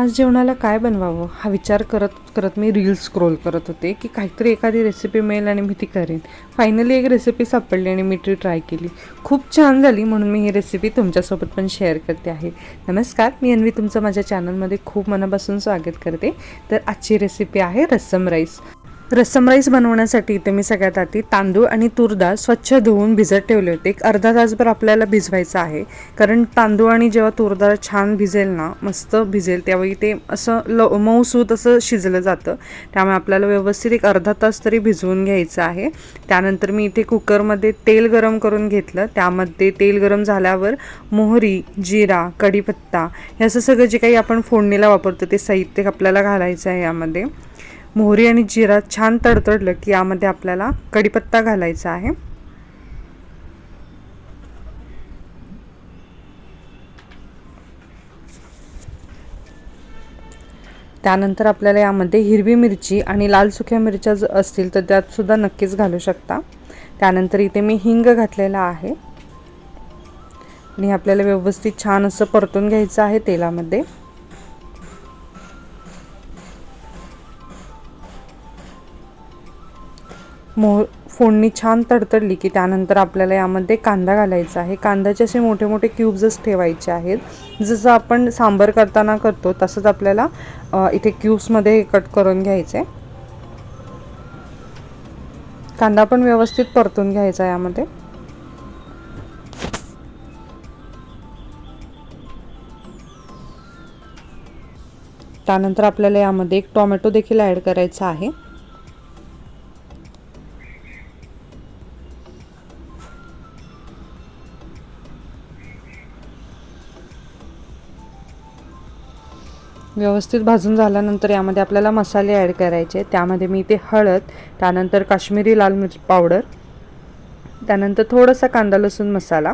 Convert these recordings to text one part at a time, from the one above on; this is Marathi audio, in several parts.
आज जेवणाला काय बनवावं? हा विचार करत करत मी रील्स स्क्रोल करत होते की काहीतरी एखादी रेसिपी मिळेल आणि मी ती करेन. फायनली एक रेसिपी सापडली आणि मी ती ट्राय केली. खूप छान झाली म्हणून मी ही रेसिपी तुमच्यासोबत पण शेअर करते आहे. नमस्कार मी अन्वी तुमचं माझ्या चॅनलमध्ये खूप मनापासून स्वागत करते. तर आजची रेसिपी आहे रस्सम राईस रस्सम राईस बनवण्यासाठी इथे मी सगळ्यात आधी तांदूळ आणि तूरडाळ स्वच्छ धुवून भिजत ठेवले होते. एक अर्धा तासभर आपल्याला भिजवायचं आहे. कारण तांदूळ आणि जेव्हा तूरडाळ छान भिजेल ना मस्त भिजेल त्यावेळी ते असं ल मऊसूत असं शिजलं जातं. त्यामुळे आपल्याला व्यवस्थित एक अर्धा तास तरी भिजवून घ्यायचं आहे. त्यानंतर मी इथे कुकरमध्ये तेल गरम करून घेतलं. त्यामध्ये तेल गरम झाल्यावर मोहरी जिरा कढीपत्ता हे असं सगळं जे काही आपण फोडणीला वापरतो ते साहित्य आपल्याला घालायचं आहे यामध्ये. मोहरी आणि जिरा छान तडतडलं की यामध्ये आपल्याला कढीपत्ता घालायचा आहे. त्यानंतर आपल्याला यामध्ये हिरवी मिरची आणि लाल सुक्या मिरच्या जर असतील तर त्यातसुद्धा नक्कीच घालू शकता. त्यानंतर इथे मी हिंग घातलेला आहे. आणि आपल्याला व्यवस्थित छान असं परतून घ्यायचं आहे तेलामध्ये. मोह फोडणी छान तडतडली की त्यानंतर आपल्याला यामध्ये कांदा घालायचा आहे. कांद्याचे असे मोठे मोठे क्यूब्सच ठेवायचे आहेत. जसं आपण सांबर करताना करतो तसंच आपल्याला इथे क्यूब्समध्ये कट करून घ्यायचे. कांदा पण व्यवस्थित परतून घ्यायचा यामध्ये. त्यानंतर आपल्याला यामध्ये एक टोमॅटो देखील ॲड करायचा आहे. व्यवस्थित भाजून झाल्यानंतर यामध्ये आपल्याला मसाले ॲड करायचे. त्यामध्ये मी इथे हळद त्यानंतर काश्मीरी लाल मिरच पावडर त्यानंतर थोडासा कांदा लसूण मसाला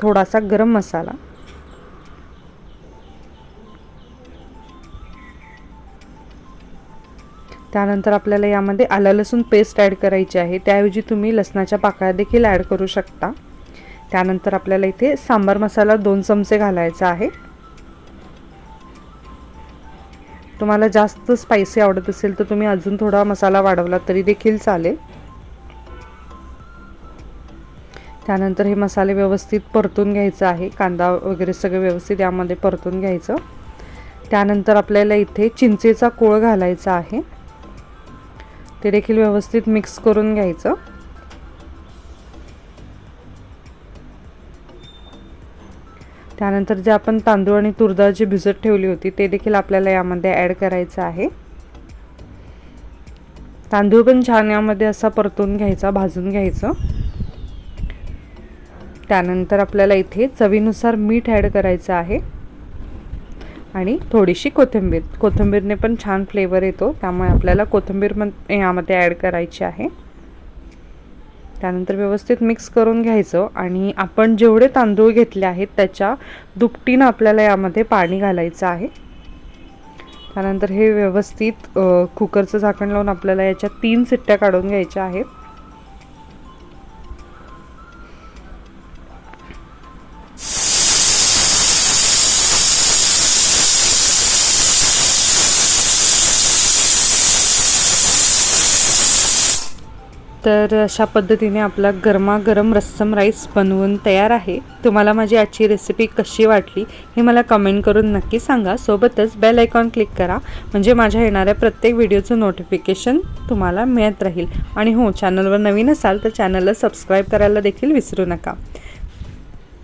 थोडासा गरम मसाला त्यानंतर आपल्याला यामध्ये आला लसूण पेस्ट ॲड करायची आहे. त्याऐवजी तुम्ही लसणाच्या पाकळ्या देखील ॲड करू शकता. त्यानंतर आपल्याला इथे सांबार मसाला दोन चमचे घालायचा आहे. तुम्हाला जास्त स्पायसी आवडत असेल तर तुम्ही अजून थोडा मसाला वाढवला तरी देखील चालेल. त्यानंतर हे मसाले व्यवस्थित परतून घ्यायचं आहे. कांदा वगैरे सगळं व्यवस्थित यामध्ये परतून घ्यायचं. त्यानंतर आपल्याला इथे चिंचेचा कोळ घालायचा आहे. ते देखील व्यवस्थित मिक्स करून घ्यायचं. त्यानंतर जे आपण तांदूळ आणि तुरडाळ जी भिजत ठेवली होती ते देखील आपल्याला यामध्ये ॲड करायचं आहे. तांदूळ पण छान यामध्ये असा परतून घ्यायचा भाजून घ्यायचं. त्यानंतर आपल्याला इथे चवीनुसार मीठ ॲड करायचं आहे. आणि थोडीशी कोथिंबीर कोथिंबीरने पण छान फ्लेवर येतो त्यामुळे आपल्याला कोथिंबीर पण यामध्ये ॲड करायची आहे. त्यानंतर व्यवस्थित मिक्स करून घ्यायचं आणि आपण जेवढे तांदूळ घेतले आहेत त्याच्या दुपटीनं आपल्याला यामध्ये पाणी घालायचं आहे. त्यानंतर हे व्यवस्थित कुकरचं झाकण लावून आपल्याला याच्या तीन सिट्ट्या काढून घ्यायच्या आहेत. तर अशा पद्धतीने आपला गरमागरम रस्सम राईस बनवून तयार आहे. तुम्हाला माझी आजची रेसिपी कशी वाटली हे मला कमेंट करून नक्की सांगा. सोबतच बेल आयकॉन क्लिक करा. म्हणजे माझ्या येणाऱ्या प्रत्येक व्हिडिओचं नोटिफिकेशन तुम्हाला मिळत राहील. आणि हो चॅनलवर नवीन असाल तर चॅनलला सबस्क्राईब करायला देखील विसरू नका.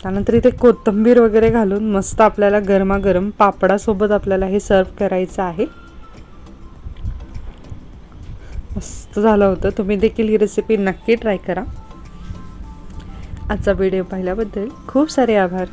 त्यानंतर इथे कोथिंबीर वगैरे घालून मस्त आपल्याला गरमागरम पापडासोबत आपल्याला हे सर्व करायचं आहे. मस्त झालं होतं. तुम्ही देखील ही रेसिपी नक्की ट्राय करा. आजचा व्हिडिओ पाहिल्याबद्दल खूप सारे आभार.